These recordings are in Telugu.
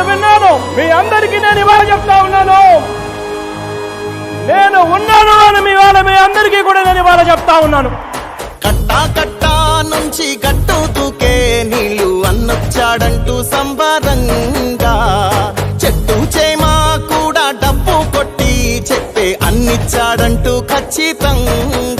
నేను విన్నాను. మీ అందరికీ నేను ఇవాళ చెప్తా ఉన్నాను. నేను ఉన్నాను అని మీ వాళ్ళ మీ అందరికీ కూడా నేను ఇవాళ చెప్తా ఉన్నాను. కట్టా కట్టా నుంచి గట్టు దూకే నీళ్ళు అన్నొచ్చాడంటూ సంబరంగా. చెట్టు చేమా కూడా డబ్బు కొట్టి చెప్పే అన్నిచ్చాడంటూ ఖచ్చితంగా.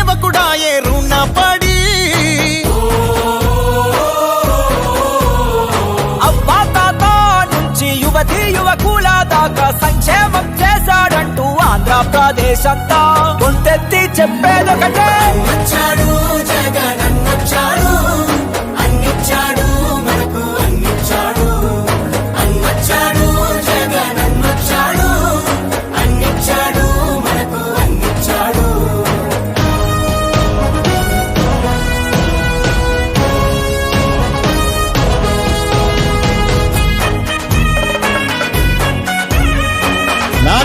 ఆంధ్రప్రదేశ్ గొంతెత్తి చెప్పేదొకటే.